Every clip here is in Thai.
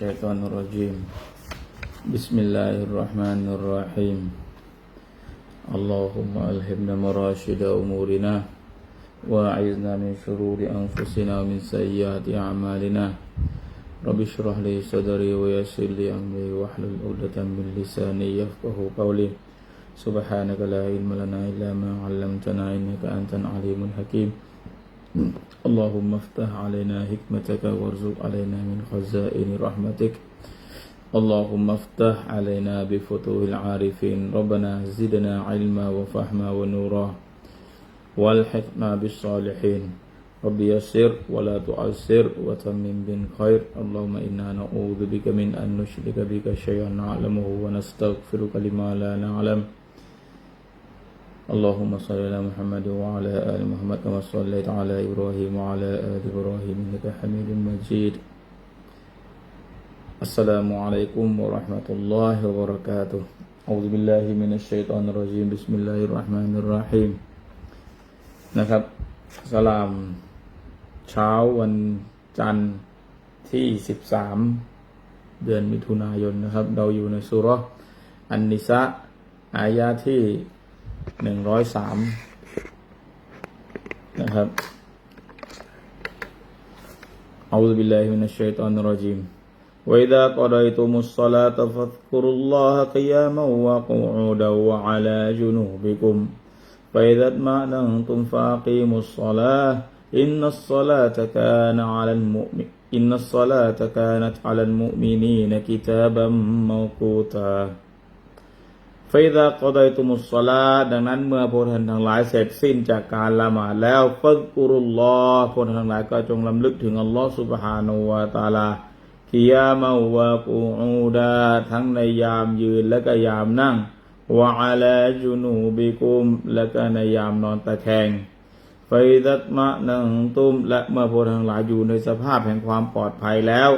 الشيطان الرجيم. بسم الله الرحمن الرحيم. اللهم ألهمنا مراشد أمورنا وأعذنا من شرور أنفسنا ومن سيئات أعمالنا. رب اشرح لي صدري ويسر لي أمري واحلل عقدة من لساني يفقه قولي. سبحانك لا علم لنا إلا ما علمتنا إنك أنت العليم الحكيم. اللهم افتح علينا حكمتك وارزق علينا من خزائن رحمتك. اللهم افتح علينا بفتوح العارفين. ربنا زدنا علما وفهما ونورا والحقنا بالصالحين. رب يسر ولا تعسر وتمم بالخير. اللهم إنا نعوذ بك من أن نشرك بك شيئا نعلمه ونستغفرك لما لا نعلم. اللهم صل على محمد وعلى آل محمد كما صليت على إبراهيم وعلى آل إبراهيم إنك حميد مجيد السلام عليكم ورحمة الله وبركاته أعوذ بالله من الشيطان الرجيم بسم الله الرحمن الرحيم นะครับสลามเช้าวันจันทร์ที่ 13 เดือนมิถุนายนนะครับ เราอยู่ในสุเราะห์อันนิสะอายาที่ หนึ่งร้อยสามนะครับ أعوذ بالله من الشيطان الرجيم وإذا قضيتم الصلاة فاذكروا الله قياما وقعودا وعلى جنوبكم فإذا اطمأننتم فأقيموا الصلاة إن الصلاة كان على المؤمن إن الصلاة كانت على المؤمنين كتابا موقوتا ฟดากอดอยตุมุสซาลาดังนั้นเมื่อพวกท่านทั้งหลายเสร็จสิ้นจากการละหมาดแล้วฟักกุรุลลอฮ์พวกท่านทั้งหลายก็จงลำลึกถึงอัลลอฮ์สุบฮานาอูวาตาลากิยามาวะกูอูดาทั้งในยามยืนและก็ยามนั่งวะอาลาจุนูบิกุม และก็ในยามนอนตะแคงไฟดัตมะนังตุม และเมื่อพวกท่านทั้งหลายอยู่ในสภาพแห่งความปลอดภัยแล้ว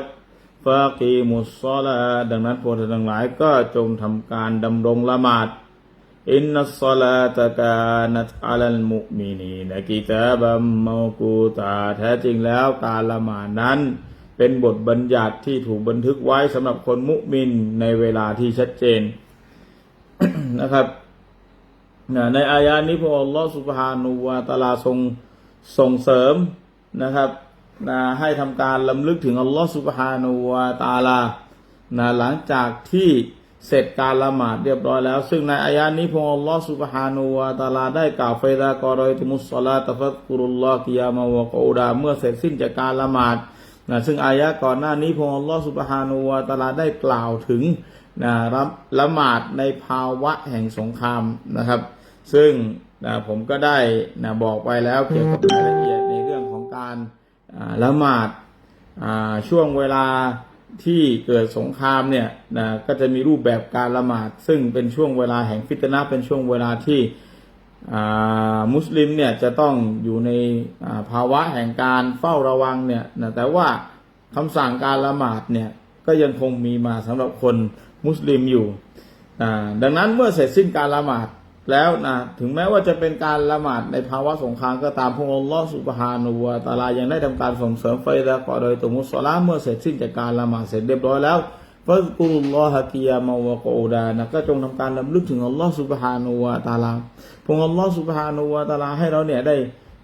ฟากีมุสซอลาดังนั้นพวกท่านทั้งหลายก็จงทำการดำรงละหมาดอินนัสซาลาตะกานัตอัลมุมินีนกิตาบัมมกูตาแท้จริงแล้วการละหมาดนั้น เป็นบทบัญญัติที่ถูกบันทึกไว้สำหรับคนมุมินในเวลาที่ชัดเจนนะครับ ในอายานี้พระอัลลอฮฺสุบฮานูวาตาลาทรงส่งเสริมนะครับ นะให้ทำการลำลึกถึงอัลลอฮฺสุบฮานูวาตาลานะหลังจากที่เสร็จการละหมาดเรียบร้อยแล้ว ซึ่งในอายานี้พระอัลลอฮฺสุบฮานูวาตาลาได้กล่าวไฟดากอรอยตุมุสลาตฟัดกุรุลลอฮฺกิยามาวะกอูดาเมื่อเสร็จสิ้นจากการละหมาดนะซึ่งอายะก่อนหน้านี้พระอัลลอฮฺสุบฮานูวาตาลาได้กล่าวถึงนะรับละหมาดในภาวะแห่งสงครามนะครับ ซึ่งนะผมก็ได้นะบอกไปแล้วเกี่ยวกับรายละเอียดในเรื่องของการ ละหมาดช่วงเวลาที่เกิดสงครามเนี่ยนะก็จะมีรูปแบบการละหมาด ซึ่งเป็นช่วงเวลาแห่งฟิตนะเป็นช่วงเวลาที่มุสลิมเนี่ยจะต้องอยู่ในาภาวะแห่งการเฝ้าระวังเนี่ยนะแต่ว่าคำสั่งการละหมาดเนี่ยก็ยังคงมีมาสำหรับคนมุสลิมอยู่ดังนั้นเมื่อเสร็จสิ้นการละหมาด แล้วนะถึงแม้ว่าจะเป็นการละหมาดในภาวะสงครามก็ตามพระองค์ลอสุบฮานูวะตาลายังได้ทำการส่งเสริมไฟดะกอโดยตุมุสลาเมื่อเสร็จสิ้นจากการละหมาดเสร็จเรียบร้อยแล้วฟัซกุลลอฮะกิยามาวะกอูดานะก็จงทำการลำลึกถึงอัลลอฮฺสุบฮานูวะตาลาพระองค์ลอสุบฮานูวะตาลาให้เราเนี่ยได้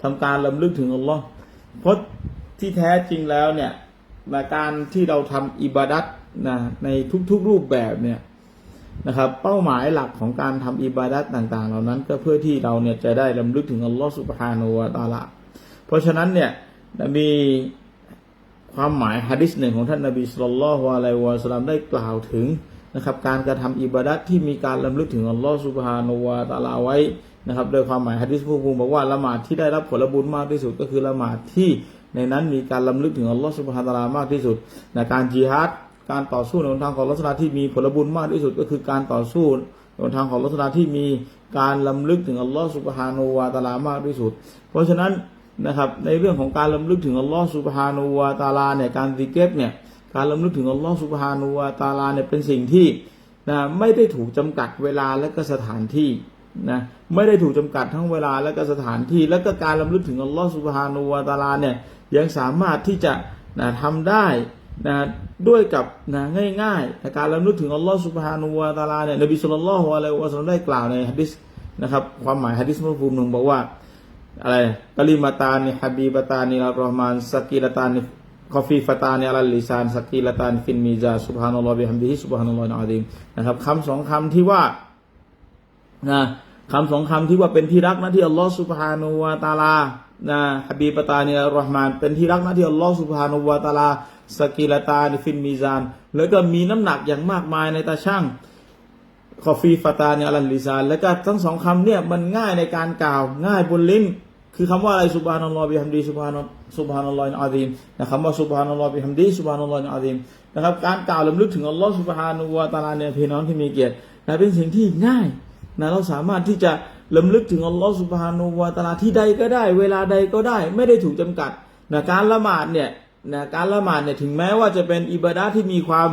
ทำการลำลึกถึงอัลลอฮ์เพราะที่แท้จริงแล้วเนี่ยในการที่เราทำอิบาดัตนะในทุกๆรูปแบบเนี่ย นะครับ เป้าหมายหลักของการทำอิบาดัตต่าง ๆ เหล่านั้น ก็เพื่อที่เราเนี่ยจะได้ลำลึกถึงอัลลอฮฺสุบฮานูวะตาลาเพราะฉะนั้นเนี่ยมีความหมายฮะดิษหนึ่งของท่านนบีสุลต่านละฮ์อะลัยฮิวะสลลัมได้กล่าวถึงนะครับ การกระทำอิบาดัตที่มีการลำลึกถึงอัลลอฮฺสุบฮานูวะตาลาไว้นะครับ โดยความหมายฮะดิษผู้พูบอกว่าละหมาดที่ได้รับผลบุญมากที่สุดก็คือละหมาดที่ในนั้นมีการลำลึกถึงอัลลอฮฺสุบฮานาตะอาลามากที่สุดในการจิฮัด การต่อสู้ในหนทางของลักษณะที่มีผลบุญมากที่สุดก็คือการต่อสู้ในหนทางของลักษณะที่มีการลำลึกถึงอัลลอฮฺสุบฮานูวาตาลามากที่สุด เพราะฉะนั้นนะครับในเรื่องของการลำลึกถึงอัลลอฮฺสุบฮานูวาตาลาเนี่ยการซิกเก็ตเนี่ยการลำลึกถึงอัลลอฮฺสุบฮานูวาตาลาเนี่ยเป็นสิ่งที่นะไม่ได้ถูกจำกัดเวลาและก็สถานที่นะไม่ได้ถูกจำกัดทั้งเวลาและก็สถานที่ และก็การลำลึกถึงอัลลอฮฺสุบฮานูวาตาลาเนี่ยยังสามารถที่จะนะทำได้ นะด้วยกับนะง่ายๆแต่การระลึกถึงอัลลอฮ์สุบฮานุวะตาลาเนี่ยนบีสุลต่านละฮ์อะลัยวะซัลลัมได้กล่าวในฮะดิษนะครับ ความหมายฮะดิษมุภูมิหนึ่งบอกว่าอะไรกะลิมาตานิฮับีบะตานิอัลรอฮ์มานสกีลตานิคอฟีฟตานิอัลลิซานสกีลตานิฟินมีจาสุบฮานัลลอฮ์บิฮัมดิฮิสุบฮานัลลอฮ์อะดีมนะครับคำสองคำที่ว่านะคำสองคำที่ว่าเป็นที่รักนะที่อัลลอฮ์สุบฮานุวะตาลา นะฮับีบตานิอัลรอฮ์มานเป็นที่รักนะที่อัลลอฮ์สุบฮานุวะตาลาสกีลตานฟินมีซานแล้วก็มีน้ำหนักอย่างมากมายในตาช่างคอฟีฟาตาเนี่ยอัลลิซานแล้วก็ทั้งสองคำเนี่ยมันง่ายในการกล่าวง่ายบนลิ้น คือคำว่าอะไรสุบฮานัลลอฮ์บิฮัมดีสุบฮานัลสุบฮานัลลอฮ์อาดีมนะคำว่าสุบฮานัลลอฮ์บิฮัมดีสุบฮานัลลอฮ์อาดีมนะครับการกล่าวลำลึกถึงอัลลอฮ์สุบฮานุวะตาลาเนี่ยพี่น้องที่มีเกียรตินะเป็นสิ่งที่ง่ายนะเราสามารถที่จะ ลำลึกถึงอัลลอฮ์สุบฮานุวะตาลาที่ใดก็ได้ เวลาใดก็ได้ ไม่ได้ถูกจำกัดนะการละหมาดเนี่ยนะการละหมาดเนี่ยถึงแม้ว่าจะเป็นอิบาดะที่มีความ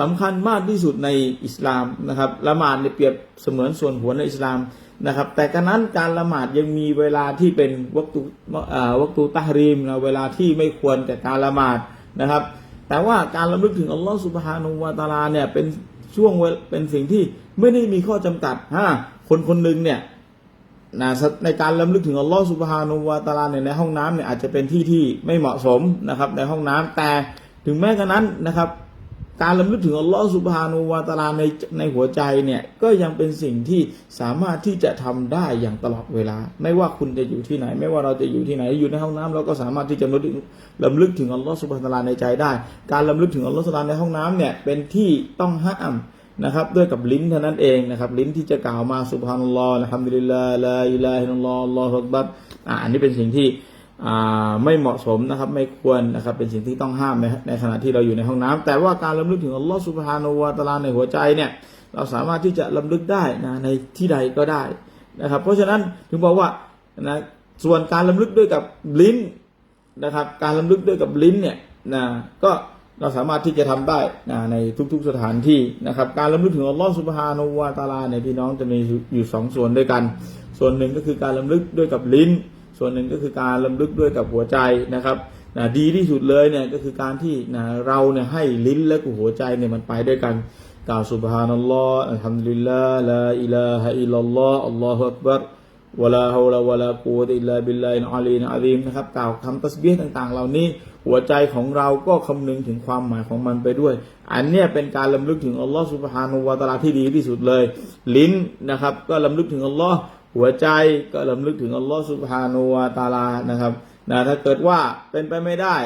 สำคัญมากที่สุดในอิสลามนะครับละหมาดเนี่ยเปรียบเสมือนส่วนหัวในอิสลามนะครับ แต่กระนั้นการละหมาดยังมีเวลาที่เป็นวักตุวักตุตะฮรีมนะเวลาที่ไม่ควรแก่การละหมาดนะครับ แต่ว่าการระลึกถึงอัลลอฮ์สุบฮานุวะตาลาเนี่ยเป็นช่วงเวลเป็นสิ่งที่ไม่ได้มีข้อจำกัดฮะคนคนหนึ่งเนี่ย นะในการลำลึกถึงอัลลอฮ์สุบฮานุวะตาลาเนี่ยในห้องน้ำเนี่ยอาจจะเป็นที่ที่ไม่เหมาะสมนะครับในห้องน้ำแต่ถึงแม้กระนั้นนะครับ การลำลึกถึงอัลลอฮ์สุบฮานุวะตาลาในในหัวใจเนี่ยก็ยังเป็นสิ่งที่สามารถที่จะทำได้อย่างตลอดเวลา ไม่ว่าคุณจะอยู่ที่ไหน ไม่ว่าเราจะอยู่ที่ไหนอยู่ในห้องน้ำเราก็สามารถที่จะลำลึกลำลึกถึงอัลลอฮ์สุบฮานุวะตาลาในใจได้ การลำลึกถึงอัลลอฮ์สุบฮานุวะตาลาในห้องน้ำเนี่ยเป็นที่ต้องห้าม นะครับด้วยกับลิ้นเท่านั้นเองนะครับลิ้นที่จะกล่าวมาสุบฮานัลลอฮ์นะฮัมดุลิลลาลาอิลาฮิลลอฮ์ลลอฮฺอักบัรอ่าอันนี้เป็นสิ่งที่อ่าไม่เหมาะสมนะครับไม่ควรนะครับเป็นสิ่งที่ต้องห้ามในในขณะที่เราอยู่ในห้องน้ำแต่ว่าการลำลึกถึงอัลลอฮ์สุบฮานาะตาลาในหัวใจเนี่ยเราสามารถที่จะลำลึกได้นะในที่ใดก็ได้นะครับ เพราะฉะนั้นถึงบอกว่านะส่วนการลำลึกด้วยกับลิ้นนะครับ การลำลึกด้วยกับลิ้นเนี่ยนะก็ เราสามารถที่จะทำได้นะในทุกๆสถานที่นะครับ การลำลึกถึงอัลลอฮ์สุบฮานาตาลาเนี่ยพี่น้องจะมีอยู่สองส่วนด้วยกัน ส่วนหนึ่งก็คือการลำลึกด้วยกับลิ้น ส่วนหนึ่งก็คือการลำลึกด้วยกับหัวใจนะครับนะดีที่สุดเลยเนี่ยก็คือการที่นะเราเนี่ยให้ลิ้นและกับหัวใจเนี่ยมันไปด้วยกันกล่าวสุบฮานัลลอฮ์อัลฮัมดุลิลลาห์ลาอิลาฮะอิลลัลลอฮ์อัลลอฮฺอักบัร วลาฮาวลาวลากูติลลาบิลลาฮิลอาลีนอาลีมนะครับกล่าวคำตัสบีฮ์ต่างๆ เหล่านี้ หัวใจของเราก็คำนึงถึงความหมายของมันไปด้วย อันเนี้ยเป็นการลำลึกถึงอัลลอฮ์สุบฮานุวะตาลาที่ดีที่สุดเลย ลิ้นนะครับ ก็ลำลึกถึงอัลลอฮ์หัวใจก็ลำลึกถึงอัลลอฮ์สุบฮานุวะตาลานะครับนะถ้าเกิดว่าเป็นไปไม่ได้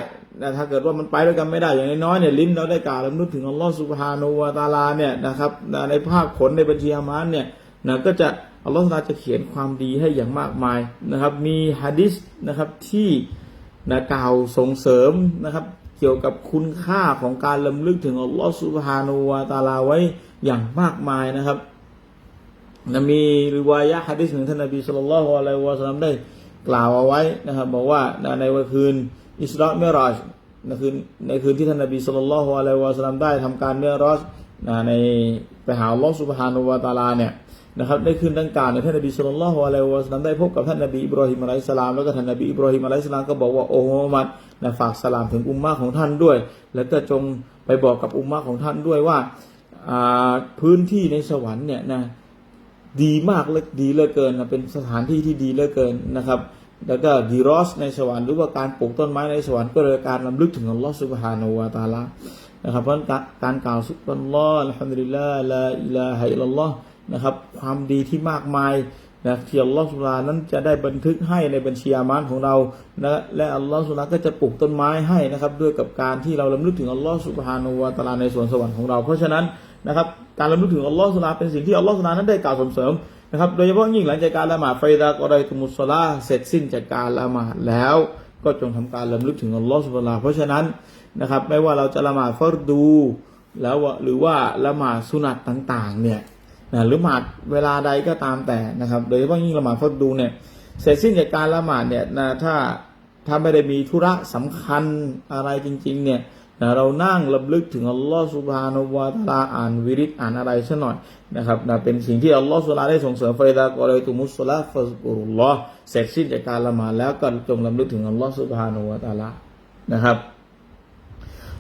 นะถ้าเกิดว่ามันไปด้วยกันไม่ได้อย่างน้อยเนี่ยลิ้นเราได้กล่าวลำลึกถึงอัลลอฮ์สุบฮานุวะตาลาเนี่ยนะครับในภาคผลในบัญชีอามานเนี่ย นะก็จะอัลลอฮ์ตาจะเขียนความดีให้อย่างมากมายนะครับ มีฮะดิษนะครับที่นะกล่าวส่งเสริมนะครับ เกี่ยวกับคุณค่าของการลำลึกถึงอัลลอฮฺสุบฮานุวาตาลาไว้อย่างมากมายนะครับนะมีริวายะฮะดิษหนึ่งท่านนบีสุลต่านละฮ์อะลัยวะสัลลัมได้กล่าวเอาไว้นะครับ บอกว่านะในวันคืนอิสราเมราจในคืนในคืนที่ท่านนบีสุลต่านละฮ์อะลัยวะสัลลัมได้ทำการเมราจนะในไปหาอัลลอฮฺสุบฮานุวาตาลาเนี่ย นะครับในคืนดังกล่าวท่านนบีสุลต่านละฮ์อะลัยวะสัลลัมได้พบกับท่านนบีอิบราฮิมอะลัยสลามแล้วก็ท่านนบีอิบราฮิมอะลัยสลามก็บอกว่าโอ้มุฮัมมัดนะฝากสลามถึงอุมมะของท่านด้วย แล้วก็จงไปบอกกับอุมมะของท่านด้วยว่าพื้นที่ในสวรรค์เนี่ยนะดีมากเลยดีเหลือเกินนะเป็นสถานที่ที่ดีเหลือเกินนะครับ แล้วก็ดีรอสในสวรรค์หรือว่าการปลูกต้นไม้ในสวรรค์ก็เลยการลำลึกถึงอัลลอฮฺสุบฮานาะตาลานะครับเพราะการกรกล่าวสุบฮานลลอฮ์อัลฮัมดุลิลลาห์ลาอิลาฮะอิลลัลลอฮ์ นะครับ ความดีที่มากมายนะที่อัลลอฮฺสุบานั้นจะได้บันทึกให้ในบัญชีอามานของเรานะและอัลลอฮฺสุบฮาก็จะปลูกต้นไม้ให้นะครับ ด้วยกับการที่เราลำลึกถึงอัลลอฮฺสุบฮานุวาตาลาในสวนสวรรค์ของเรา เพราะฉะนั้นนะครับการลำลึกถึงอัลลอฮฺสุบฮาเป็นสิ่งที่อัลลอฮฺสุบานั้นได้กล่าวส่งเสริมนะครับ โดยเฉพาะยิ่งหลังจากการละหมาดไฟดากอรตุมุสลาเสร็จสิ้นจากการละหมาดแล้ว ก็จงทำการลำลึกถึงอัลลอฮฺสุบฮาเพราะฉะนั้นนะครับ ไม่ว่าเราจะละหมาดฟัรดู แล้วหรือว่าละหมาดสุนัตต่างๆเนี่ย นะหรือหมาดเวลาใดก็ตามแต่นะครับ โดยเฉพาะยิ่งละหมาดฟัรดูเนี่ยเสร็จสิ้นจากการละหมาดเนี่ยนะถ้าถ้าไม่ได้มีธุระสำคัญอะไรจริง ๆ เนี่ยนะเรานั่งลำลึกถึงอัลลอฮฺสุบฮานุวาตาลาอ่านวิริตอ่านอะไรสักหน่อยนะครับนะเป็นสิ่งที่อัลลอฮฺสุลาได้ส่งเสริมไฟดากอเลยตุมุสลาฟะกุรุลลอฮ์เสร็จสิ้นจากการละหมาดแล้วก็จงลำลึกถึงอัลลอฮฺสุบฮานุวาตาลานะครับ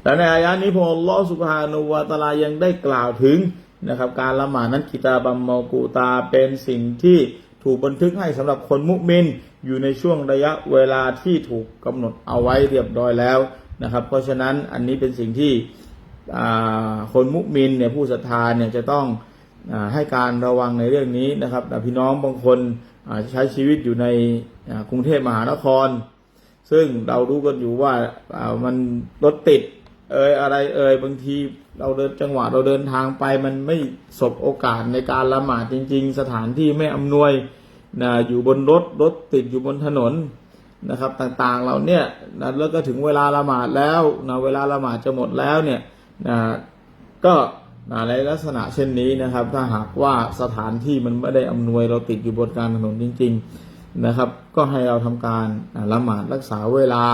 และในอายะนี้พระองค์อัลลอฮฺสุบฮานุวาตาลายังได้กล่าวถึง นะครับ การละหมาดนั้นกิตาบัมเมากูตาเป็นสิ่งที่ถูกบันทึกให้สำหรับคนมุมินอยู่ในช่วงระยะเวลาที่ถูกกำหนดเอาไว้เรียบร้อยแล้วนะครับ เพราะฉะนั้นอันนี้เป็นสิ่งที่คนมุมินเนี่ยผู้ศรัทธาเนี่ยจะต้องอให้การระวังในเรื่องนี้นะครับแต่พี่น้องบางคนอ่าใช้ชีวิตอยู่ในกรุงเทพมหานคร ซึ่งเรารู้กันอยู่ว่ามันรถติด เอยอะไรเอยบางทีเราเดินจังหวะเราเดินทางไป มันไม่สบโอกาสในการละหมาดจริง ๆ สถานที่ไม่อำนวยนะอยู่บนรถรถติดอยู่บนถนนนะครับ ต่างๆเราเนี่ยนะแล้วก็ถึงเวลาละหมาดแล้วนะเวลาละหมาดจะหมดแล้วเนี่ยนะก็นะในลักษณะเช่นนี้นะครับ ถ้าหากว่าสถานที่มันไม่ได้อำนวยเราติดอยู่บนการถนนจริง ๆนะครับ ก็ให้เราทำการละหมาดรักษาเวลา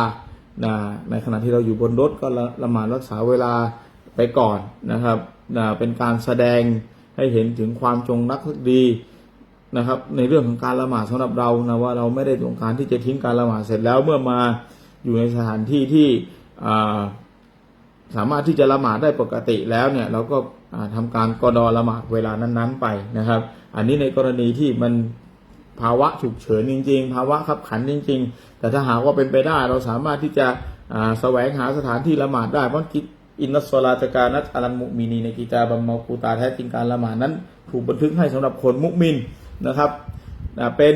นะในขณะที่เราอยู่บนรถก็ละละหมาดรักษาเวลาไปก่อนนะครับนะเป็นการแสดงให้เห็นถึงความจงรักภักดีนะครับ ในเรื่องของการละหมาดสำหรับเรานะว่าเราไม่ได้ต้องการที่จะทิ้งการละหมาดเสร็จแล้วเมื่อมาอยู่ในสถานที่ที่สามารถที่จะละหมาดได้ปกติแล้วเนี่ยเราก็อ่าทำการกอดอละหมาดเวลานั้น ๆ ไปนะครับ อันนี้ในกรณีที่มัน ภาวะฉุกเฉินจริง ๆ ภาวะขับขันจริง ๆ แต่ถ้าหากว่าเป็นไปได้เราสามารถที่จะแสวงหาสถานที่ละหมาดได้เพราะกิจอินนัสโซลาตการนัตอัลันมุมินีในกิจาบัมมาคูตาแท้จริงการละหมาดนั้น ถูกบันทึกให้สำหรับคนมุมินนะครับเป็น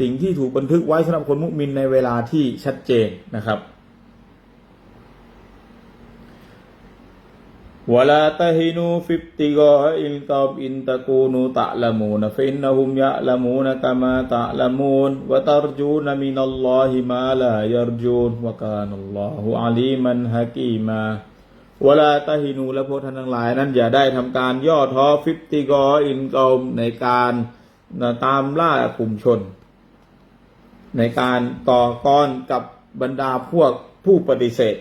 สิ่งที่ถูกบันทึกไว้สำหรับคนมุมินในเวลาที่ชัดเจนนะครับ ولا تهنوا في ابتغاء القوم إن تكونوا تعلمون فإنهم يعلمون كما تعلمون وترجون من الله ما لا يرجون وكان الله عليما حكيما ولا تهنوا และพวกท่านทั้งหลายนั้นอย่าได้ทำการย่อท้อฟิปติกออินกอมในการตามล่ากลุ่มชน ในการต่อกรกับบรรดาพวกผู้ปฏิเสธ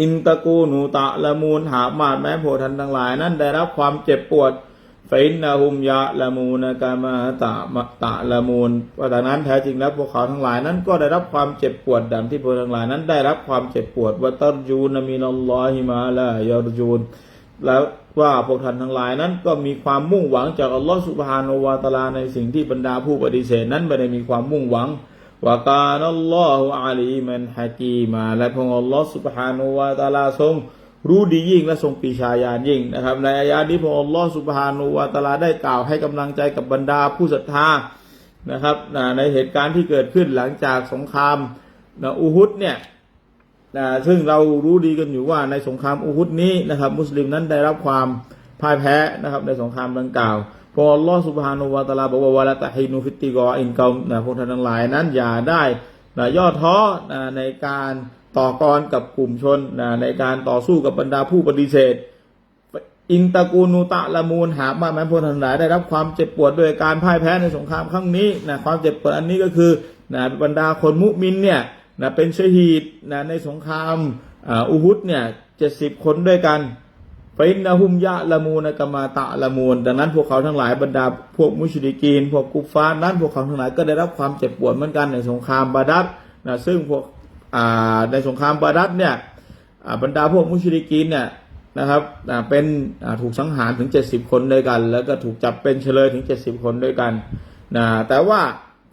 อินตะกูนูตะละมูลหามาดแม้โพทันทั้งหลาย นั้นได้รับความเจ็บปวดฟินนาหุมยะละมูนกามาตะมะตะละมูลเพราะดังนั้นแท้จริงแล้วพวกเขาทั้งหลายนั้นก็ได้รับความเจ็บปวดดังที่พวกทั้งหลายนั้นได้รับความเจ็บปวดวัตรยูนมินัลลอฮิมาลายารจูน แล้วว่าพวกท่านทั้งหลายนั้นก็มีความมุ่งหวังจากอัลลอฮฺสุบฮานาอะตาลาในสิ่งที่บรรดาผู้ปฏิเสธนั้นไม่ได้มีความมุ่งหวัง วาการัลลอฮฺอาลีมันฮะกีมาและพระองค์อัลลอฮฺสุบฮานาอะตาลาทรง รู้ดียิ่งและทรงปีชาญาณยิ่งนะครับ ในอายะนี้พระองค์อัลลอฮฺสุบฮานาอะตาลาได้กล่าวให้กำลังใจกับบรรดาผู้ศรัทธานะครับในเหตุการณ์ที่เกิดขึ้นหลังจากสงครามนะอูฮุดเนี่ยนะซึ่งเรารู้ดีกันอยู่ว่าในสงครามอูฮุดนี้นะครับ มุสลิมนั้นได้รับความพ่ายแพ้นะครับในสงครามดังกล่าว พออัลลอฮฺสุบฮานุวะตาลาบอกว่าวะละตะฮินูฟิติกออินกอมนะพวกท่านทั้งหลายนั้นอย่าได้นะย่อท้อนะในการต่อกรกับกลุ่มชนนะในการต่อสู้กับบรรดาผู้ปฏิเสธ อินตะกูนูตะละมูลหากว่าแม้พวกท่านทั้งหลายได้รับความเจ็บปวดโดยการพ่ายแพ้ในสงครามครั้งนี้นะความเจ็บปวดอันนี้ก็คือนะบรรดาคนมุมินเนี่ยนะเป็นชฮีดนะในสงครามอูฮุดเนี่ยเจ็ดสิบคนด้วยกัน ฟินนะฮุมยะละมูนะกะมาตะละมูลดังนั้นพวกเขาทั้งหลายบรรดาพวกมุชริกีน พวกกุฟาร์นั้น พวกเขาทั้งหลายก็ได้รับความเจ็บปวดเหมือนกันในสงครามบาดัดนะซึ่งพวกในสงครามบาดัดเนี่ยบรรดาพวกมุชริกีนเนี่ยนะครับเป็นถูกสังหารถึง 70 คนด้วยกัน แล้วก็ถูกจับเป็นเฉลยถึง 70 คนด้วยกันนะแต่ว่า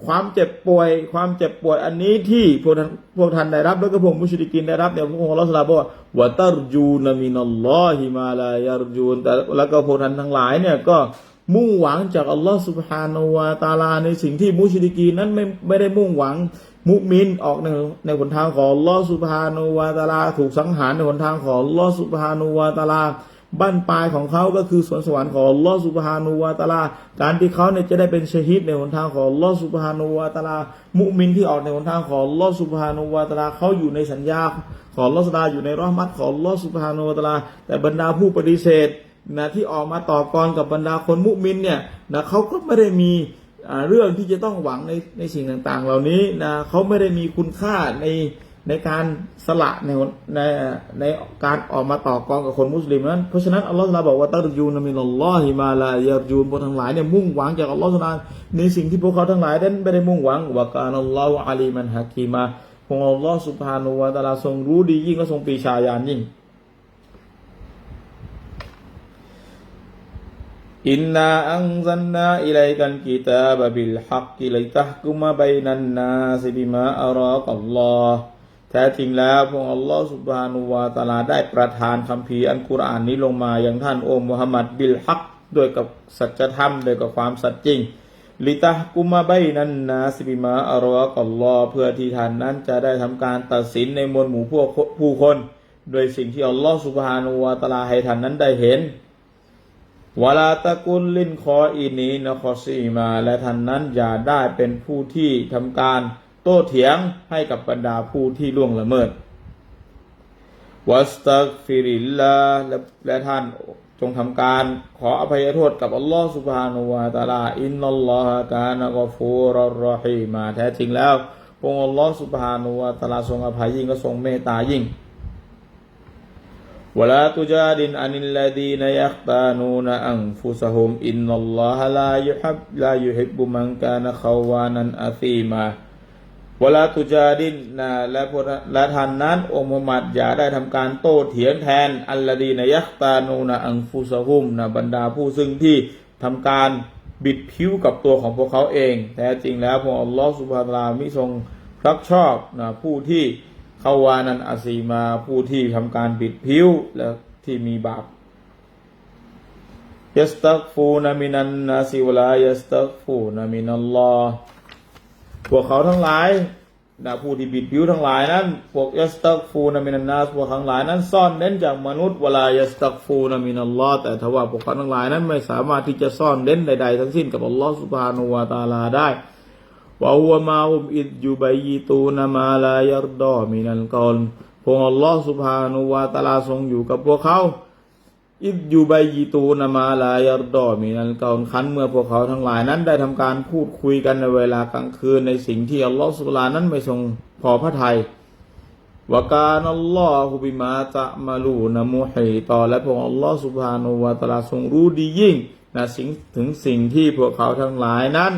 ความเจ็บป่วย ความเจ็บป่วยอันนี้ที่พวกท่านพวกท่านได้รับแล้วก็พวกมุชริกินได้รับเนี่ยพวกของอัลอสลาบอกว่าวะตรจูนมินัลลอฮิมาลายารจูนแต่แล้วก็พวกท่านทั้งหลายเนี่ยก็มุ่งหวังจากอัลลอฮฺสุบฮานาวะตาลาในสิ่งที่มุชริกีนนั้นไม่ไม่ได้มุ่งหวังมุมินออกในในหนทางของอัลลอฮฺสุบฮานูวาตาลา ถูกสังหารในหนทางของอัลลอฮฺสุบฮานูวาตาลา บ้านปลายของเขาก็คือสวนสวรรค์ของลอสุบฮานูวาตาลา การที่เขาเนี่ยจะได้เป็นชฮิดในหนทางของลอสุบฮานูวาตาลา มุมินที่ออกในหนทางของลอสุบฮานูวาตาลาเขาอยู่ในสัญญาของลอสุบฮาอยู่ในรอมัตของลอสุบฮานูวาตาลา แต่บรรดาผู้ปฏิเสธนะที่ออกมาต่อกรกับบรรดาคนมุมินเนี่ยนะเขาก็ไม่ได้มีเรื่องที่จะต้องหวังในในสิ่งต่างๆ เหล่านี้นะเขาไม่ได้มีคุณค่าใน ในการสละในในในการออกมาต่อกรกับคนมุสลิมนั้น เพราะฉะนั้นอัลลอฮฺตะอาลาบอกว่าตัรยูนมินัลลอฮิมาลายารยูนพวกทั้งหลายเนี่ยมุ่งหวังจากอัลลอฮฺตะอาลาในสิ่งที่พวกเขาทั้งหลายนั้นไม่ได้มุ่งหวังว่าการอัลลอฮฺอาลีมันฮะกีมาพระองอัลลอฮ์สุบฮานุวะตาลาทรงรู้ดียิ่งและทรงปีชาญาณยิ่งอินนาอังซันนาอิลัยกันกิตาบบิลฮักกิลัยตะฮกุมะบัยนันนาซิบิมาอัลกัลลอฮ์ แท้จริงแล้วพระองค์อัลลอฮ์สุบฮานุวะตาลาได้ประทานคัมภีอันกุรอานนี้ลงมาอย่างท่านโอมุฮัมมัดบิลฮักด้วยกับสัจธรรมด้วยกับความสัตย์จริงลิตะฮกุมะบัยนั้นนาซิบิมาอัลกัลลอเพื่อที่ท่านนั้นจะได้ทำการตัดสินในมวลหมู่พวกผู้คน โดยสิ่งที่อัลลอฮ์สุบฮานุวะตาลาให้ท่านนั้นได้เห็นวลาตะกุลลินคออินีนคอซีมาและท่านนั้นอย่าได้เป็นผู้ที่ทำการ โต้เถียงให้กับบรรดาผู้ที่ล่วงละเมิดวัสตักฟิริลลาและท่านจงทำการขออภัยโทษกับอัลลอฮฺสุบฮานุวาตาลาอินนัลลอฮะกานกฟูรรอฮีมาแท้จริงแล้วองค์อัลลอฮฺสุบฮานุวาตาลาทรงอภัยยิ่งก็ทรงเมตายิ่งวะลาตุจาดินอันิลลาดีนยักตานูนอังฟุสฮุมอินนัลลอฮฺลายุฮับลายุฮิบุมังกานขาวานันอาซีมา เวลาตุจาดินนะและพวกและท่านนั้น องค์มุฮัมมัดอย่าได้ทำการโต้เถียงแทน อัลลดีนยักตานูนะอังฟุสฮุมนะบรรดาผู้ซึ่งที่ทำการบิดผิวกับตัวของพวกเขาเอง แท้จริงแล้วพระอัลลอฮฺสุบฮานาลามิทรงรักชอบนะผู้ที่เขาวานันอาซีมาผู้ที่ทำการบิดผิวและที่มีบาปยัสตักฟูนามินันนาซิวลายัสตักฟูนามินัลลอฮ์ พวกเขาทั้งหลายนะผู้ที่บิดผิวทั้งหลายนั้น พวกยัสตักฟูนามินันนาสพวกทั้งหลายนั้น ซ่อนเน้นจากมนุษย์เวลายัสตักฟูนามินัลลอฮ์แต่ทว่าพวกเขาทั้งหลายนั้นไม่สามารถที่จะซ่อนเน้นใดๆทั้งสิ้นกับอัลลอฮ์สุบฮานุวาตาลาได้วะฮุมาฮุมอิดยูบัยตูนามาลายัรดอมินัลกอลพระองค์อัลลอฮ์สุบฮานุวาตาลาทรงอยู่กับพวกเขา อิดยูบัยตูนามาลายัรดอมินัลกอลคันเมื่อพวกเขาทั้งหลายนั้นได้ทำการพูดคุยกันในเวลากลางคืนในสิ่งที่อัลลอฮ์สุบฮานั้นไม่ทรงพอพระทัยวกานัลลอฮุบิมาตะมาลูนะมุฮีตอและพระอัลลอฮ์สุบฮานุวาตาลาทรงรู้ดียิ่งนะสิ่งถึงสิ่งที่พวกเขาทั้งหลายนั้น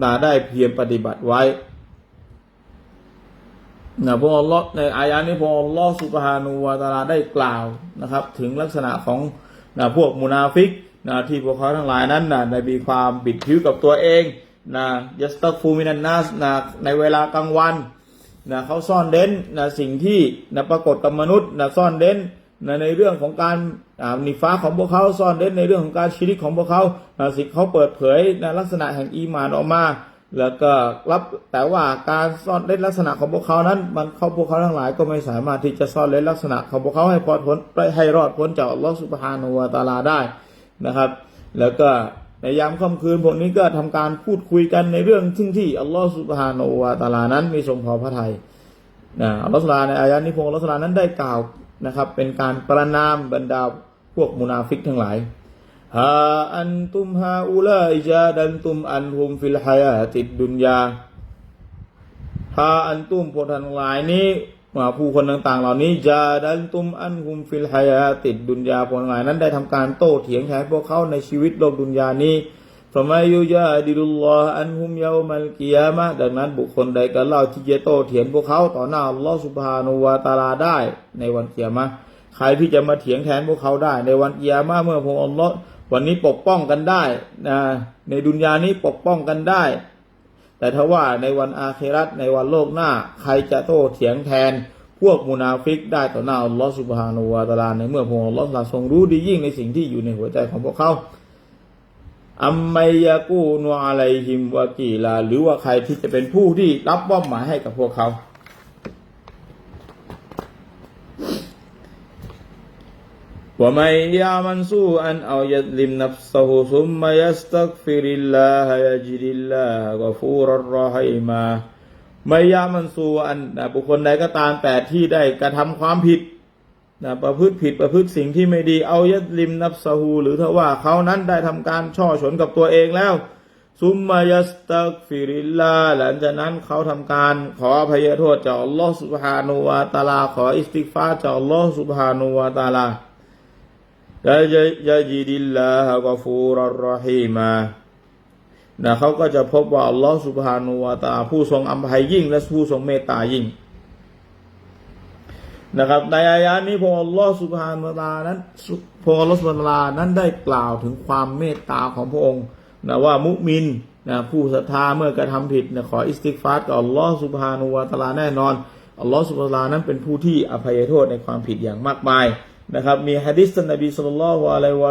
ได้ได้เพียรปฏิบัติไว้ นะพระอัลลอฮ์ในอายะนี้พระอัลลอฮ์สุบฮานูวาตาลาได้กล่าวนะครับ ถึงลักษณะของนะพวกมุนาฟิกนะที่พวกเขาทั้งหลายนั้นนะได้มีความบิดผิวกับตัวเองนะยัสตักฟูมินันนัสนะในเวลากลางวันนะเขาซ่อนเร้นนะสิ่งที่นะปรากฏกับมนุษย์นะซ่อนเร้นนะในเรื่องของการอ่านิฟ้าของพวกเขาซ่อนเร้นในเรื่องของการชีริกของพวกเขาสิ่งเขาเปิดเผยนะลักษณะแห่งอีมานออกมา แล้วก็รับแต่ว่าการซ่อนเล่นลักษณะของพวกเขานั้น มันเขาพวกเขาทั้งหลายก็ไม่สามารถที่จะซ่อนเล่นลักษณะของพวกเขาให้พอพ้นให้รอดพ้นจากอัลลอฮฺสุบฮานุวาตาลาได้นะครับ แล้วก็ในยามค่ำคืนพวกนี้ก็ทำการพูดคุยกันในเรื่องที่ที่อัลลอฮฺสุบฮานุวาตาลานั้นมีทรงพอพระทัยนะอัลลอฮฺสุบฮาในอายะนี้พงศ์อัลลอฮฺสุบฮานั้นได้กล่าวนะครับ เป็นการประนามบรรดาพวกมุนาฟิกทั้งหลาย ฮาอันตุมฮาอุลาอิจาดันตุมอันฮุมฟิลฮายาติดดุนยาฮาอันตุมพวกท่านทั้งหลายนี้ว่าผู้คนต่างๆ เหล่านี้จาดันตุมอันฮุมฟิลฮายาติดดุนยาพวกทั้งหลายนั้นได้ทำการโต้เถียงแทนพวกเขาในชีวิตโลกดุนยานี้ฟะมายุยาดิลุลลอฮ์อันฮุมเยามัลกิยามะดังนั้นบุคคลใดก็เล่าที่จะโต้เถียงพวกเขาต่อหน้าอัลลอฮฺสุบฮานุวาตาลาได้ในวันเกียามะใครที่จะมาเถียงแทนพวกเขาได้ในวันเกียามะเมื่อพระองค์อัลลอฮ์ วันนี้ปกป้องกันได้นะในดุนยานี้ปกป้องกันได้ แต่ถ้าว่าในวันอาเครัตในวันโลกหน้า ใครจะโต้เถียงแทน พวกมุนาฟิกได้ต่อหน้าอัลลอฮฺสุบฮานุวาตาลาในเมื่อพระองค์อัลลอฮฺทรงรู้ดียิ่งในสิ่งที่อยู่ในหัวใจของพวกเขาอัมไมยากูนัวอะไรฮิมวากีลา หรือว่าใครที่จะเป็นผู้ที่รับมอบหมายให้กับพวกเขา ومن يعمل سوءا أو يظلم نفسه ثم يستغفر الله يجد الله غفورا رحيما ไม่ยามันสูอันนะบุคคลใดก็ตามแต่ที่ได้กระทำความผิดนะประพฤติผิดประพฤติสิ่งที่ไม่ดีเอายัดลิมนับสหูหรือถ้าว่าเขานั้นได้ทำการช่อฉนกับตัวเองแล้วซุมมายัสตักฟิริลลาหลังจากนั้นเขาทำการขออภัยโทษจากอัลลอฮฺสุบฮานุวาตาลา ขออิสติกฟาร์จากอัลลอฮฺสุบฮานุวาตาลา ยะจิดิลลาฮะกฟูรรรฮีมานะเขาก็จะพบว่าอัลลอฮฺสุบฮานุวาตาผู้ทรงอภัยยิ่ง และผู้ทรงเมตตายิ่งนะครับในอายะนี้พระอัลลอฮฺสุบฮานุวะตานั้นพระอัลลอฮฺสุบฮานุวะตานั้นได้กล่าวถึงความเมตตาของพระองค์นะว่ามุมินนะผู้ศรัทธาเมื่อกระทำผิดนะขออิสติกฟาร์กับอัลลอฮฺสุบฮานุวะตาแน่นอนอัลลอฮฺสุบฮานุวะตานั้นเป็นผู้ที่อภัยโทษในความผิดอย่างมากมาย นะครับมีฮะดิษท่านนบีสุลต่านละฮ์อะลัยฮิว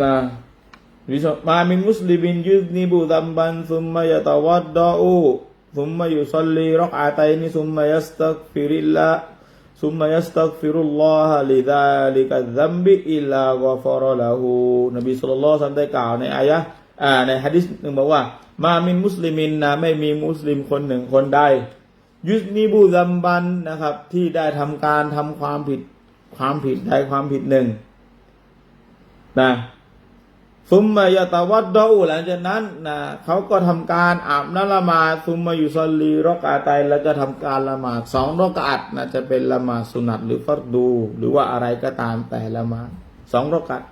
นะวิสมามินมุสลิมินยุสนิบุดัมบันซุมมายตาวัดดาอูซุมมายุสลีรักอาตัยนิซุมมายัสตักฟิริลละซุมมายัสตักฟิรุลลอฮะลิดาลิกัดซัมบิอิลลากฟารอละหูนบีสุลต่าสันได้กล่าวในอายะอ่าในฮะดิษหนึ่งบอกว่า มามินมุสลิมินนะไม่มีมุสลิมคนหนึ่งคนใดยุสนิบุดัมบันนะครับ ที่ได้ทำการทำความผิดความผิดใดความผิดหนึ่งนะ ซุมมายาตาวัดดอูหลังจากนั้นนะเขาก็ทำการอาบน้ำละหมาดซุมมาอยู่ซอลีรอกอาไตแล้วก็ทำการละหมาดสองรอกอาตนะจะเป็นละหมาดสุนัตหรือฟัรดู หรือว่าอะไรก็ตามแต่ละหมาดสองรอกอาต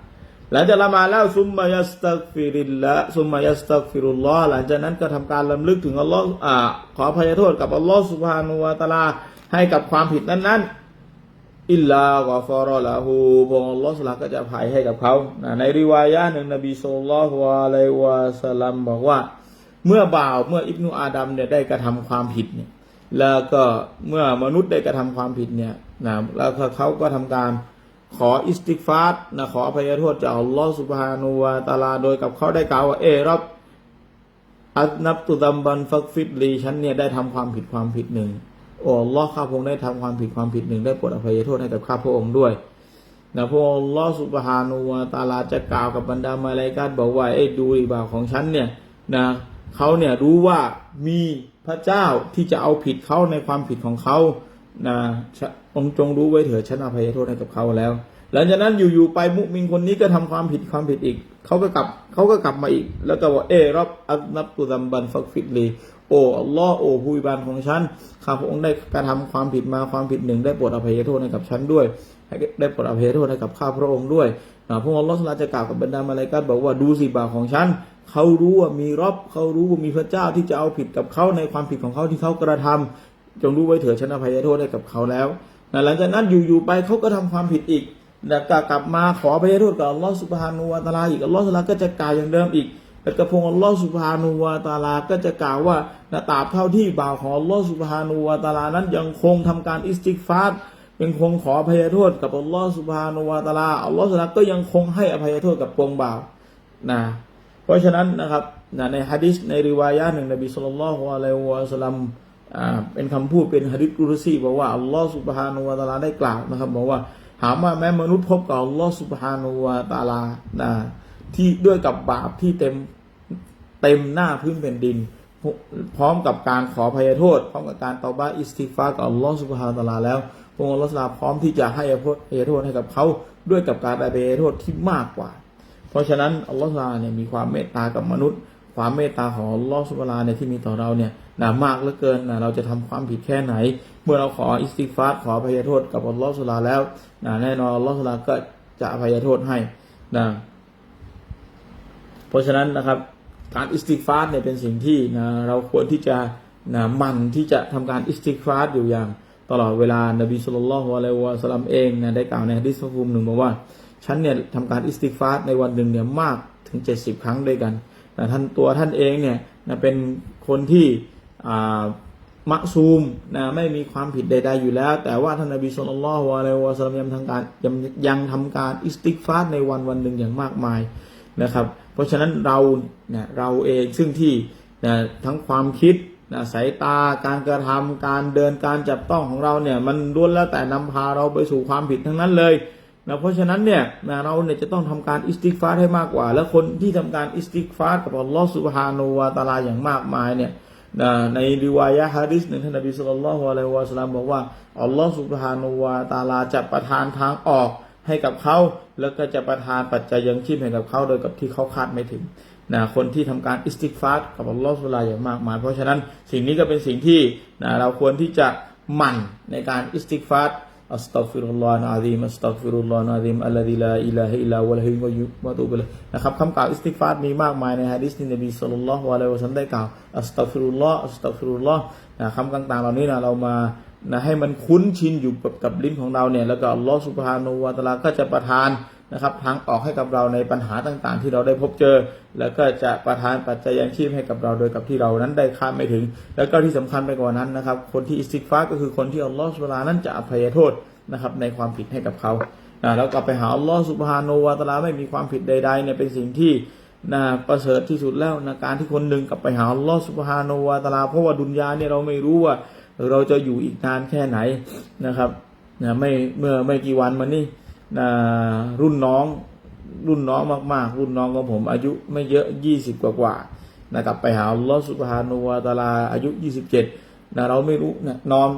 หลังจากละหมาดแล้วซุมมายัสตักฟิริลละซุมมายัสตักฟิรุลลอฮ์หลังจากนั้นก็ทำการลำลึกถึงอัลลอฮ์อ่าขออภัยโทษกับอัลลอฮ์สุบฮานุวตาลาให้กับความผิดนั้นๆ อิลลากอฟารอละหูพระองค์อัลลอฮฺสุลาก็จะภัยให้กับเขานะในริวายะหนึ่งนบีสุลต่านละฮ์อะลัยวะสัลลัมบอกว่า เมื่อบ่าวเมื่ออิบนุอาดัมเนี่ยได้กระทำความผิดเนี่ยแล้วก็เมื่อมนุษย์ได้กระทำความผิดเนี่ยนะแล้วเขาก็ทำการขออิสติกฟาร์นะขออภัยโทษจากอัลลอฮฺสุบฮานุวะตะอาลาโดยกับเขาได้กล่าวว่าเอรับอัตนับตุดัมบันฟักฟิดลีฉันเนี่ยได้ทำความผิดความผิดหนึ่ง โอ้ลลอข้าพระองค์ได้ทำความผิดความผิดหนึ่งได้โปรดอภัยโทษให้กับข้าพระองค์ด้วยนะพระองค์ลลอสุบฮานุวตาลาจะกล่าวกับบรรดามาลาอิกาตบอกว่าไอ้ดูอิบาของฉันเนี่ยนะเขาเนี่ยรู้ว่ามีพระเจ้าที่จะเอาผิดเขาในความผิดของเขานะองค์จงรู้ไว้เถิดฉันอภัยโทษให้กับเขาแล้ว หลังจากนั้นอยู่ๆไปมุมินคนนี้ก็ทำความผิดความผิดอีกเขาก็กลับเขาก็กลับมาอีก แล้วก็บอกเอรับอันับตุดัมบันฟักฟิดลี อ้อัลลอฮ์โอ้ผู้บิบาลของฉันข้าพระองค์ได้กระทำความผิดมาความผิดหนึ่ง ได้โปรดอภัยโทษให้กับฉันด้วยให้ได้โปรดอภัยโทษให้กับข้าพระองค์ด้วยนะพระองค์อัลลอฮ์สุลาจะกล่าวกับบรรดามาลาอิกัตบอกว่าดูสิบาปของฉันเขารู้ว่ามีรบเขารู้ว่ามีพระเจ้าที่จะเอาผิดกับเขาในความผิดของเขาที่เขากระทำจงรู้ไว้เถิดฉันอภัยโทษให้กับเขาแล้วนะหลังจากนั้นอยู่ๆไปเขาก็ทำความผิดอีกแล้วก็กลับมาขออภัยโทษกับอัลลอฮ์สุบฮานุวะตลาอีกอัลลอฮ์สุลาก็จะกล่าวอย่างเดิมอีก แล้วก็พงอัลลอฮ์สุบฮานุวะตาลาก็จะกล่าวว่านะตราบเท่าที่บ่าวของอัลลอฮ์สุบฮานุวะตาลานั้นยังคงทำการอิสติกฟาร์ยังคงขออภัยโทษกับอัลลอฮ์สุบฮานุวะตาลาอัลลอฮ์สุลาก็ยังคงให้อภัยโทษกับพวงบ่าวนะเพราะฉะนั้นนะครับนะในฮะดิษในริวายะหนึ่งนบีสุลต่านละฮ์อะลัยวะสัลลัมเป็นคำพูดเป็นฮะดิษกุรซีบอกว่าอัลลอฮ์สุบฮานุวะตาลาได้กล่าวนะครับบอกว่าถามว่าแม้มนุษย์พบกับอัลลอฮ์สุบฮานุวะตาลานะ ที่ด้วยกับบาปที่เต็มเต็มหน้าพื้นแผ่นดิน พร้อมกับการขอพยโทษ พร้อมกับการตอบาอิสติฟากับอัลลอฮฺสุบฮานะตะลาแล้วพระองค์อัลลอฮฺสุลาพร้อมที่จะให้อภัยโทษให้กับเขาด้วยกับการอภัยโทษที่มากกว่า เพราะฉะนั้นอัลลอฮฺสลาเนี่ยมีความเมตตากับมนุษย์ ความเมตตาของอัลลอฮฺสุบฮานะเนี่ยที่มีต่อเราเนี่ยหนามากเหลือเกินนะเราจะทำความผิดแค่ไหน เมื่อเราขออิสติฟาขออภัยโทษกับอัลลอฮฺสุลาแล้วนะแน่นอนอัลลอฮฺสุลาก็จะอภัยโทษให้นะ เพราะฉะนั้นนะครับการอิสติกฟาร์เนี่ยเป็นสิ่งที่นะเราควรที่จะนะมันที่จะทำการอิสติกฟาร์อยู่อย่าง ตลอดเวลานบีสุลต่านละฮ์อะลัยวะสลัมเองนะได้กล่าวในฮะดิษภูมิหนึ่งบอกว่าฉันเนี่ยทำการอิสติกฟาร์ในวันหนึ่งเนี่ยมากถึง 70 ครั้งด้วยกันนะท่านตัวท่านเองเนี่ยนะเป็นคนที่อ่ามะซูมนะไม่มีความผิดใด ๆ อยู่แล้ว แต่ว่าท่านนบีสุลต่านละฮ์อะลัยวะสลัมยังทำการยังยังทำการอิสติกฟาร์ในวันวันหนึ่งอย่างมากมายนะครับ เพราะฉะนั้นเราเนี่ยเราเองซึ่งที่นะทั้งความคิดนะสายตาการกระทำการเดินการจับต้องของเราเนี่ยมันล้วนแล้วแต่นำพาเราไปสู่ความผิดทั้งนั้นเลยนะเพราะฉะนั้นเนี่ยนะเราเนี่ยจะต้องทำการอิสติกฟาร์ให้มากกว่า แล้วคนที่ทำการอิสติกฟาร์กับอัลลอฮฺสุบฮานูวาตาลาอย่างมากมายเนี่ยนะในริวายะฮะดิษหนึ่งท่านนบีสุลต่านละฮ์อะลัยวะสลลัมบอกว่าอัลลอฮฺสุบฮานูวาตาลาจะประทานทางออก ให้กับเขาแล้วก็จะประทานปัจจัยยังชีพให้กับเขาโดยกับที่เขาคาดไม่ถึงนะคนที่ทำการอิสติกฟาร์กับอัลลอฮฺสุบฮานะฮูวลาอย่างมากมาย เพราะฉะนั้นสิ่งนี้ก็เป็นสิ่งที่นะเราควรที่จะหมั่นในการอิสติกฟาร์อัสตัฟิรุลลอฮ์อะซีมอัสตัฟิรุลลอฮ์อะซีมอัลลอฮิลาอิลาฮะอิลาวะลฮิวะยุวะตูบิลนะครับคำกล่าวอิสติกฟาร์มีมากมายในฮะดิษที่นบีศ็อลลัลลอฮุอะลัยฮิวะซัลลัมได้กล่าวอัสตัฟิรุลลอฮ์อัสตัฟิรุลลอฮ์นะคำต่างๆเหล่านี้นะเรามา นะให้มันคุ้นชินอยู่กับกับลิ้นของเราเนี่ยแล้วก็อัลลอฮ์ซุบฮานูวะตาลาก็จะประทานนะครับทางออกให้กับเราในปัญหาต่างๆ ที่เราได้พบเจอ แล้วก็จะประทานปัจจัยยังชีพให้กับเราโดยกับที่เรานั้นได้คาดไม่ถึง แล้วก็ที่สำคัญไปกว่านั้นนะครับ คนที่อิสติกฟาก็คือคนที่อัลลอฮ์ซุบฮานะฮูวะตะอาลานั้นจะอภัยโทษนะครับในความผิดให้กับเขานะแล้วกลับไปหาอัลลอฮ์สุบฮานูวาตาลาไม่มีความผิดใดๆเนี่ยเป็นสิ่งที่นะประเสริฐที่สุดแล้วนะการที่คนหนึ่งกลับไปหาอัลลอฮ์สุบฮานูวาตาลาเพราะว่าดุนยาเนี่ยเราไม่รู้ว่า เราจะอยู่อีกนานแค่ไหนนะครับนะไม่เมื่อไม่กี่วันมานี่นะรุ่นน้องรุ่นน้องมากๆ รุ่นน้องของผมอายุไม่เยอะยี่สิบกว่าๆนะครับไปหาลอสุบฮานูวาตาลาอายุยี่สิบเจ็ดนะเราไม่รู้นะนอน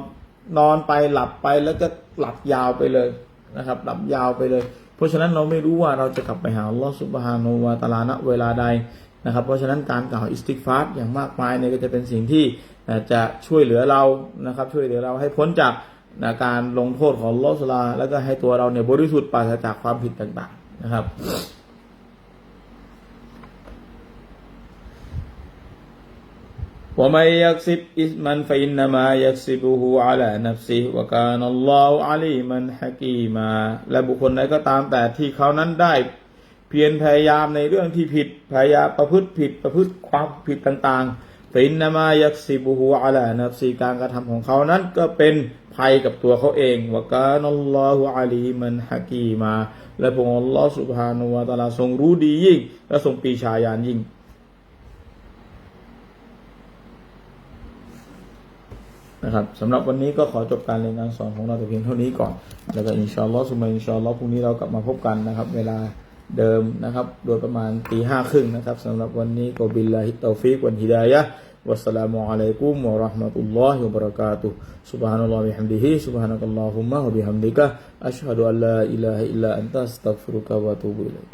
นอนไปหลับไปแล้วก็หลับยาวไปเลยนะครับ หลับยาวไปเลย เพราะฉะนั้นเราไม่รู้ว่าเราจะกลับไปหาลอสุบฮานูวาตาลาณเวลาใดนะครับ เพราะฉะนั้นการกล่าวอิสติกฟาร์อย่างมากมายเนี่ยก็จะเป็นสิ่งที่ จะช่วยเหลือเรานะครับช่วยเหลือเราให้พ้นจากการลงโทษของลอสลา แล้วก็ให้ตัวเราเนี่ยบริสุทธิ์ปราศจากความผิดต่าง ๆ นะครับว่าไม่ยักซิบอิสมันฟินนามะยักซิบูฮูอัลานับซีวกานัลลอฮฺอาลีมันฮะกีมาและบุคคลใดก็ตามแต่ที่เขานั้นได้เพียรพยายามในเรื่องที่ผิดพยายามประพฤติผิดประพฤติความผิดต่าง ๆ ฟินนามายักซิบูฮูอัลานับซีการกระทำของเขานั้นก็เป็นภัยกับตัวเขาเองวกานัลลอฮุอาลีมันฮะกีมา และพระองค์อัลลอฮฺสุบฮานุวะตะอาลาทรงรู้ดียิ่ง และทรงปีชาญาณยิ่ง นะครับสำหรับวันนี้ก็ขอจบการเรียนการสอนของเราแต่เพียงเท่านี้ก่อน แล้วก็อินชาอัลลอฮ์สุมาอินชาอัลลอฮ์พรุ่งนี้เรากลับมาพบกันนะครับ เวลา เดิมนะครับ โดยประมาณตีห้าครึ่งนะครับสำหรับวันนี้กบิลลาฮิตตอฟิกวันฮิดายะวัสสลามุอะลัยกุมวะราะห์มะตุลลอฮิวะบะเราะกาตุฮ์ سبحان الله وبحمده سبحانك اللهم وبحمدك أشهد أن لا إله إلا أنت أستغفرك وأتوب إليك